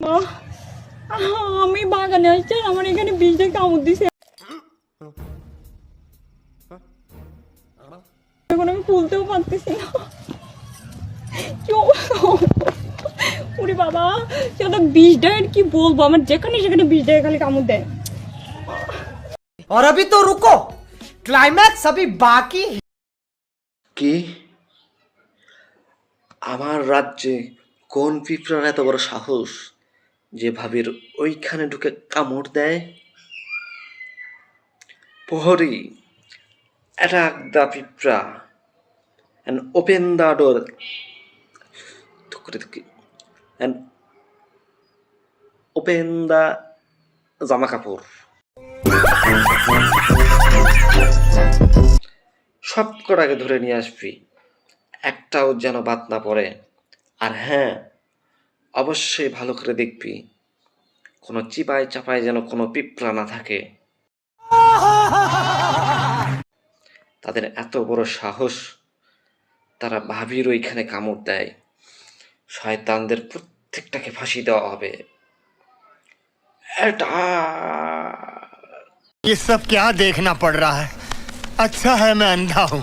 মা, আমি বাগানে আসছি আর আমার এখানে বীজটা কামড় দিছে এখন আমি তুলতেও পারতেছি না কি অবস্থা? ওরে বাবা সে তো বিষ দেয় কি বলবো আমার যেখানে সেখানে বিষ দেয় খালি কামড় দেয় और अभी तो रुको क्लाइमैक्स अभी बाकी है কি আমার রাজ্যে কোন পিঁপড়ার এত বড় সাহস যে ভাবির ওইখানে ঢুকে কামড় দেয়। প্রহরী অ্যাটাক দ্য পিঁপড়া and open the door and open the জামা কাপড় সব কটাকে ধরে নিয়ে আসবি, একটাও যেন বাদ না পড়ে। আর হ্যাঁ অবশ্যই ভালো করে দেখবি কোনো চিপায় চাপায় যেন কোনো পিঁপড়া না থাকে তাদের এত বড় সাহস তারা ভাবির ওইখানে কামড় দেয় শয়তানদের প্রত্যেকটাকে ফাঁসি দেওয়া হবে এটা ये सब क्या देखना पड़ रहा है अच्छा है मैं अंधा हूँ